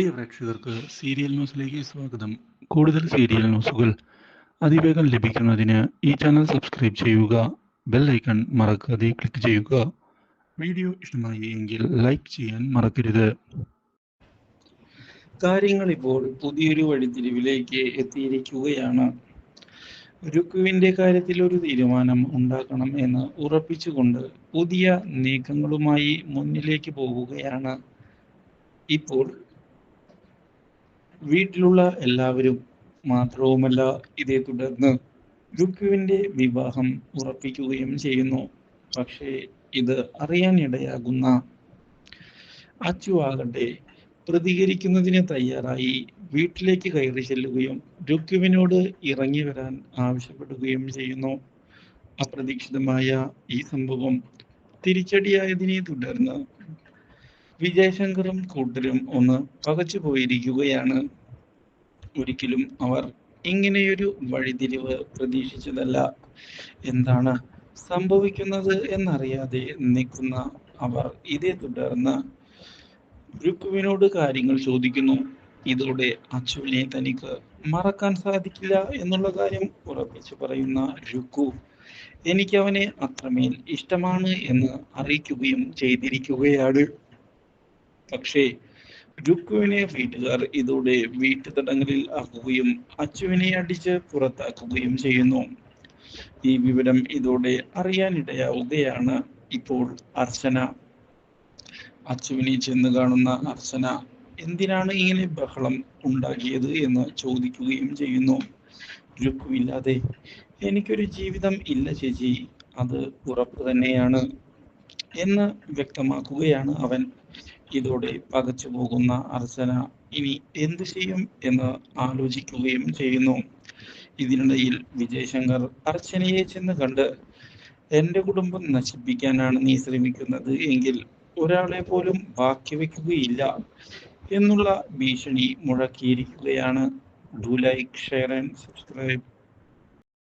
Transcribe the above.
പ്രിയ പ്രേക്ഷകർക്ക് സീരിയൽ ന്യൂസിലേക്ക് സ്വാഗതം. കൂടുതൽ സീരിയൽ ന്യൂസുകൾ അതിവേഗം ലഭിക്കുന്നതിന് ഈ ചാനൽ സബ്സ്ക്രൈബ് ചെയ്യുക ബെൽ ഐക്കൺ മറക്കാതെ ക്ലിക്ക് ചെയ്യുക. വീഡിയോ ഇഷ്ടമായി എങ്കിൽ ലൈക്ക് ചെയ്യാൻ മറക്കരുത്. കാര്യങ്ങൾ ഇപ്പോൾ പുതിയൊരു വഴിത്തിരിവിലേക്ക് എത്തിയിരിക്കുകയാണ്. രുക്കുവിന്റെ കാര്യത്തിൽ ഒരു തീരുമാനം ഉണ്ടാക്കണം എന്ന് ഉറപ്പിച്ചുകൊണ്ട് പുതിയ നീക്കങ്ങളുമായി മുന്നിലേക്ക് പോവുകയാണ്. ഇപ്പോൾ വീട്ടിലുള്ള എല്ലാവരും മാത്രവുമല്ല ഇതേ തുടർന്ന് രുക്കുവിന്റെ വിവാഹം ഉറപ്പിക്കുകയും ചെയ്യുന്നു. പക്ഷേ ഇത് അറിയാനിടയാകുന്ന അച്ചു ആകട്ടെ പ്രതികരിക്കുന്നതിന് തയ്യാറായി വീട്ടിലേക്ക് കയറി ചെല്ലുകയും രുക്കുവിനോട് ഇറങ്ങി വരാൻ ആവശ്യപ്പെടുകയും ചെയ്യുന്നു. അപ്രതീക്ഷിതമായ ഈ സംഭവം തിരിച്ചടിയായതിനെ തുടർന്ന് വിജയശങ്കറും കൂട്ടരും ഒന്ന് പകച്ചു പോയിരിക്കുകയാണ്. ഒരിക്കലും അവർ ഇങ്ങനെയൊരു വഴിതിരിവ് പ്രതീക്ഷിച്ചതല്ല. എന്താണ് സംഭവിക്കുന്നത് എന്നറിയാതെ നിൽക്കുന്ന അവർ ഇതേ തുടർന്ന് രുക്കുവിനോട് കാര്യങ്ങൾ ചോദിക്കുന്നു. ഇതോടെ അച്ചുവിനെ തനിക്ക് മറക്കാൻ സാധിക്കില്ല എന്നുള്ള കാര്യം ഉറപ്പിച്ചു പറയുന്ന രുക്കു എനിക്ക് അവനെ അത്രമേൽ ഇഷ്ടമാണ് എന്ന് അറിയിക്കുകയും ചെയ്തിരിക്കുകയാണ്. പക്ഷേ രുക്കുവിനെ വീട്ടുകാർ ഇതോടെ വീട്ടുതടങ്കലിൽ ആക്കുകയും അച്ചുവിനെ അടിച്ച് പുറത്താക്കുകയും ചെയ്യുന്നു. ഈ വിവരം ഇതോടെ അറിയാനിടയാവുകയാണ് ഇപ്പോൾ അർച്ചന. അച്ചുവിനെ ചെന്ന് കാണുന്ന അർച്ചന എന്തിനാണ് ഇങ്ങനെ ബഹളം ഉണ്ടാക്കിയത്? എന്ന് ചോദിക്കുകയും ചെയ്യുന്നു. രുക്കുവില്ലാതെ എനിക്കൊരു ജീവിതം ഇല്ല ചേച്ചി. അത് ഉറപ്പ് തന്നെയാണ് എന്ന് വ്യക്തമാക്കുകയാണ് അവൻ. ഇതോടെ പകച്ചു പോകുന്ന അർച്ചന ഇനി എന്തു ചെയ്യും എന്ന് ആലോചിക്കുകയും ചെയ്യുന്നു. ഇതിനിടയിൽ വിജയശങ്കർ അർച്ചനയെ ചെന്ന് കണ്ട് എന്റെ കുടുംബം നശിപ്പിക്കാനാണ് നീ ശ്രമിക്കുന്നത് എങ്കിൽ ഒരാളെ പോലും ബാക്കി വെക്കുകയില്ല എന്നുള്ള ഭീഷണി മുഴക്കിയിരിക്കുകയാണ്. Do like share and subscribe